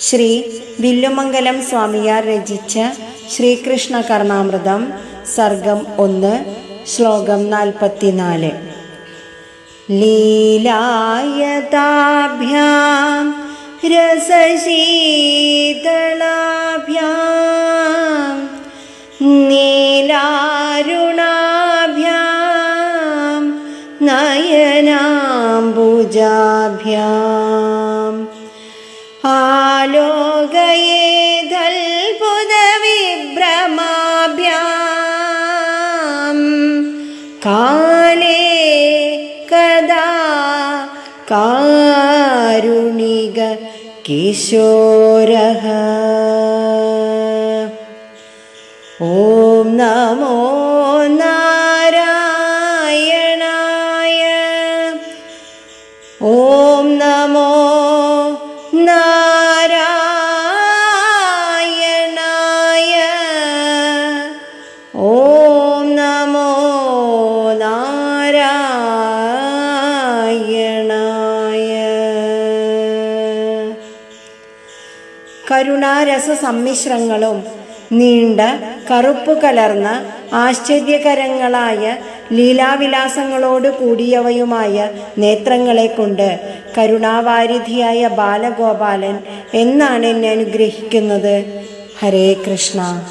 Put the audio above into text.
ശ്രീ വില്ലുമംഗലം സ്വാമിയാർ രചിച്ച ശ്രീകൃഷ്ണ കർണാമൃതം സർഗം ഒന്ന് ശ്ലോകം നാൽപ്പത്തിനാല്. ലീലായതാഭ്യാം രസശീതളാഭ്യാം നീലാരുണാഭ്യാം നയനാംബുജാഭ്യാം. आलोकयेदल्पुदविभ्रमाभ्यां काले कदा कारुणिग किशोरः ॐ नमो नारायणाय ॐ नमो നാരായണായ. ഓം നമോ നാരായണായ. കരുണാരസ സമ്മിശ്രങ്ങളും നീണ്ട കറുപ്പ് കലർന്ന ആശ്ചര്യകരങ്ങളായ ലീലാവിലാസങ്ങളോട് കൂടിയവയുമായ നേത്രങ്ങളെ കൊണ്ട് കരുണാവാരിധിയായ ബാലഗോപാലൻ എന്നാണ് എന്നെ അനുഗ്രഹിക്കുന്നത്. ഹരേ കൃഷ്ണ.